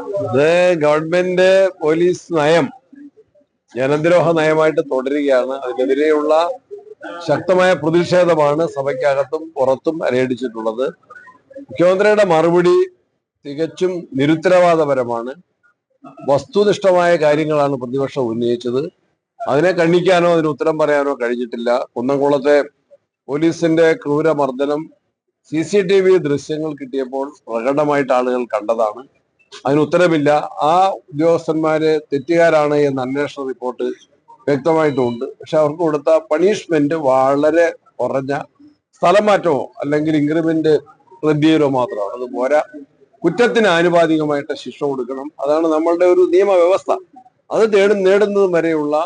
ഇത് government police നയം ജനദ്രോഹ നയമായിട്ട് തുടരുകയാണ്. അതിനെതിരെയുള്ള ശക്തമായ പ്രതിഷേധമാണ് സഭയ്ക്കകത്തും പുറത്തും അരയടിച്ചിട്ടുള്ളത്. മുഖ്യമന്ത്രിയുടെ മറുപടി തികച്ചും നിരുത്തരവാദപരമാണ്. വസ്തുനിഷ്ഠമായ കാര്യങ്ങളാണ് പ്രതിപക്ഷം ഉന്നയിച്ചത്. അതിനെ കണ്ണിക്കാനോ അതിന് ഉത്തരം പറയാനോ കഴിഞ്ഞിട്ടില്ല. കുന്നംകുളത്തെ പോലീസിന്റെ ക്രൂരമർദ്ദനം സി സി ടി വി ദൃശ്യങ്ങൾ കിട്ടിയപ്പോൾ പ്രകടമായിട്ട് ആളുകൾ കണ്ടതാണ്. അതിന് ഉത്തരവില്ല ആ ഉദ്യോഗസ്ഥന്മാര് തെറ്റുകാരാണ് എന്ന അന്വേഷണ റിപ്പോർട്ട് വ്യക്തമായിട്ടുണ്ട്. പക്ഷെ അവർക്ക് കൊടുത്ത പണിഷ്മെന്റ് വളരെ കുറഞ്ഞ സ്ഥലം മാറ്റമോ അല്ലെങ്കിൽ ഇൻക്രിമെന്റ് റദ്ദ് മാത്രമാണ്. അത് പോരാ. കുറ്റത്തിന് ആനുപാതികമായിട്ട് ശിക്ഷ കൊടുക്കണം. അതാണ് നമ്മളുടെ ഒരു നിയമവ്യവസ്ഥ. അത് തേടും നേടുന്നത് വരെയുള്ള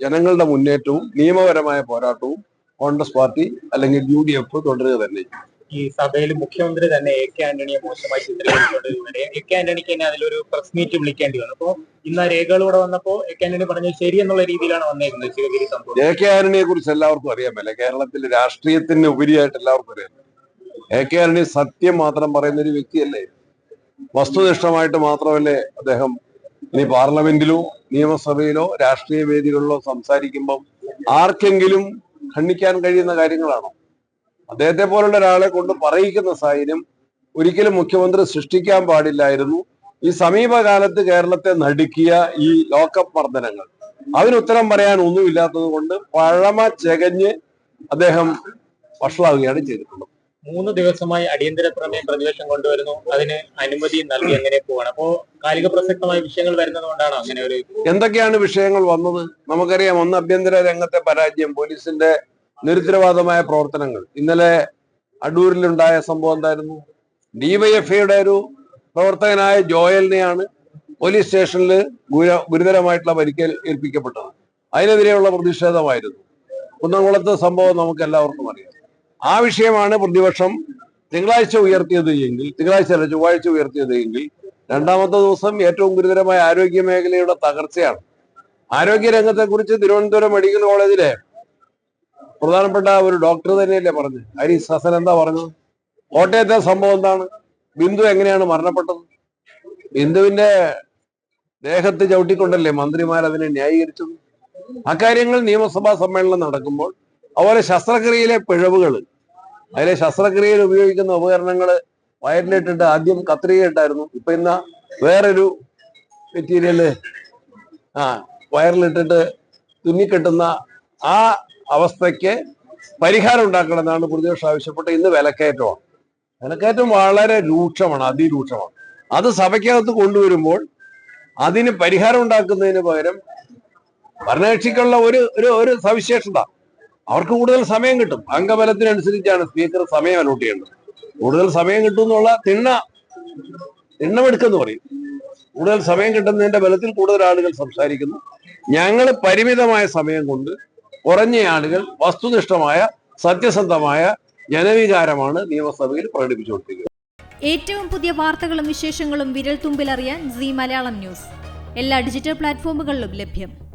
ജനങ്ങളുടെ മുന്നേറ്റവും നിയമപരമായ പോരാട്ടവും കോൺഗ്രസ് പാർട്ടി അല്ലെങ്കിൽ യു ഡി എഫ് തുടരുക തന്നെ. ഈ സഭയിൽ മുഖ്യമന്ത്രി തന്നെ എ കെ ആന്റണിയെ മോശമായി ചിത്രീകരിച്ചുകൊണ്ട് എ കെ ആന്റണിക്ക് തന്നെ അതിലൊരു പ്രസ് മീറ്റ് വിളിക്കേണ്ടി വന്നു. അപ്പോ ഇന്ന് ആ രേഖകളൂടെ വന്നപ്പോ എ കെ ആന്റണി പറഞ്ഞത് ശരി എന്നുള്ള രീതിയിലാണ് വന്നേക്കുന്നത് ശിവഗിരി സംഭവം. എ കെ ആന്റണിയെ കുറിച്ച് എല്ലാവർക്കും അറിയാമല്ലേ കേരളത്തിലെ രാഷ്ട്രീയത്തിന് ഉപരിയായിട്ട് എല്ലാവർക്കും അറിയാം. എ കെ ആന്റണി സത്യം മാത്രം പറയുന്ന ഒരു വ്യക്തിയല്ലേ? വസ്തുനിഷ്ഠമായിട്ട് മാത്രമല്ലേ അദ്ദേഹം ഇനി പാർലമെന്റിലോ നിയമസഭയിലോ രാഷ്ട്രീയ വേദികളിലോ സംസാരിക്കുമ്പം ആർക്കെങ്കിലും ഖണ്ഡിക്കാൻ കഴിയുന്ന കാര്യങ്ങളാണോ? അദ്ദേഹത്തെ പോലുള്ള ഒരാളെ കൊണ്ട് പറയിക്കുന്ന സാഹചര്യം ഒരിക്കലും മുഖ്യമന്ത്രി സൃഷ്ടിക്കാൻ പാടില്ലായിരുന്നു. ഈ സമീപകാലത്ത് കേരളത്തെ നടുക്കിയ ഈ ലോക്കപ്പ് മർദ്ദനങ്ങൾ. അതിനുത്തരം പറയാൻ ഒന്നുമില്ലാത്തത് കൊണ്ട് പഴമ ചകഞ്ഞ് അദ്ദേഹം വഷളാവുകയാണ് ചെയ്തിട്ടുള്ളത്. മൂന്ന് ദിവസമായി അടിയന്തര പ്രമേയം പ്രതിപക്ഷം കൊണ്ടുവരുന്നു. അതിന് അനുമതി നൽകി അങ്ങനെ പോവാണ്? അപ്പോ കാലിക പ്രസക്തമായ വിഷയങ്ങൾ വരുന്നത് കൊണ്ടാണ് അങ്ങനെ ഒരു എന്തൊക്കെയാണ് വിഷയങ്ങൾ വന്നത്? നമുക്കറിയാം ഒന്ന് ആഭ്യന്തര രംഗത്തെ പരാജയം പോലീസിന്റെ നിരുത്തരവാദമായ പ്രവർത്തനങ്ങൾ. ഇന്നലെ അടൂരിലുണ്ടായ സംഭവം എന്തായിരുന്നു? ഡിവൈഎഫ്ഐയുടെ ഒരു പ്രവർത്തകനായ ജോയലിനെയാണ് പോലീസ് സ്റ്റേഷനിൽ ഗുര ഗുരുതരമായിട്ടുള്ള പരിക്കേൽ ഏൽപ്പിക്കപ്പെട്ടത്. അതിനെതിരെയുള്ള പ്രതിഷേധമായിരുന്നു. കുന്നംകുളത്തെ സംഭവം നമുക്ക് എല്ലാവർക്കും അറിയാം. ആ വിഷയമാണ് പ്രതിപക്ഷം തിങ്കളാഴ്ച ഉയർത്തിയത് എങ്കിൽ തിങ്കളാഴ്ച അല്ല ചൊവ്വാഴ്ച ഉയർത്തിയത് എങ്കിൽ രണ്ടാമത്തെ ദിവസം ഏറ്റവും ഗുരുതരമായ ആരോഗ്യ മേഖലയുടെ തകർച്ചയാണ്. ആരോഗ്യ രംഗത്തെക്കുറിച്ച് തിരുവനന്തപുരം മെഡിക്കൽ കോളേജിലെ പ്രധാനപ്പെട്ട ഒരു ഡോക്ടർ തന്നെയല്ലേ പറഞ്ഞത്? ഹരീസ് ഹസൻ എന്താ പറഞ്ഞത്? കോട്ടയത്തെ സംഭവം എന്താണ്? ബിന്ദു എങ്ങനെയാണ് മരണപ്പെട്ടത്? ബിന്ദുവിന്റെ ദേഹത്ത് ചവിട്ടിക്കൊണ്ടല്ലേ മന്ത്രിമാർ അതിനെ ന്യായീകരിച്ചത്? അക്കാര്യങ്ങൾ നിയമസഭാ സമ്മേളനം നടക്കുമ്പോൾ അതുപോലെ ശസ്ത്രക്രിയയിലെ പിഴവുകൾ അതിലെ ശസ്ത്രക്രിയയിൽ ഉപയോഗിക്കുന്ന ഉപകരണങ്ങൾ വയറിലിട്ടിട്ട് ആദ്യം കത്രിക ഇട്ടായിരുന്നു. ഇപ്പൊ ഇന്ന വേറൊരു മെറ്റീരിയൽ ആ വയറിലിട്ടിട്ട് തുന്നിക്കെട്ടുന്ന ആ അവസ്ഥയ്ക്ക് പരിഹാരം ഉണ്ടാക്കണമെന്നാണ് പ്രതിപക്ഷം ആവശ്യപ്പെട്ട് ഇന്ന് വിലക്കയറ്റമാണ് വിലക്കയറ്റം വളരെ രൂക്ഷമാണ് അതിരൂക്ഷമാണ്. അത് സഭയ്ക്കകത്ത് കൊണ്ടുവരുമ്പോൾ അതിന് പരിഹാരം ഉണ്ടാക്കുന്നതിന് പകരം ഭരണകക്ഷിക്കുള്ള ഒരു ഒരു ഒരു സവിശേഷത. അവർക്ക് കൂടുതൽ സമയം കിട്ടും. അംഗബലത്തിനനുസരിച്ചാണ് സ്പീക്കർ സമയം അലോട്ട് ചെയ്യേണ്ടത്. കൂടുതൽ സമയം കിട്ടും എന്നുള്ള തിണ്ണ തിണ്ണമെടുക്കെന്ന് പറയും. കൂടുതൽ സമയം കിട്ടുന്നതിന്റെ ബലത്തിൽ കൂടുതൽ ആളുകൾ സംസാരിക്കുന്നു. ഞങ്ങൾ പരിമിതമായ സമയം കൊണ്ട് കുറഞ്ഞ ആളുകൾ വസ്തുനിഷ്ഠമായ സത്യസന്ധമായ ജനവികാരമാണ് നിയമസഭയിൽ പ്രകടിപ്പിച്ചുകൊണ്ടിരിക്കുന്നത്. ഏറ്റവും പുതിയ വാർത്തകളും വിശേഷങ്ങളും വിരൽ തുമ്പിലറിയാൻ സി മലയാളം ന്യൂസ്. എല്ലാ ഡിജിറ്റൽ പ്ലാറ്റ്ഫോമുകളിലും ലഭ്യം.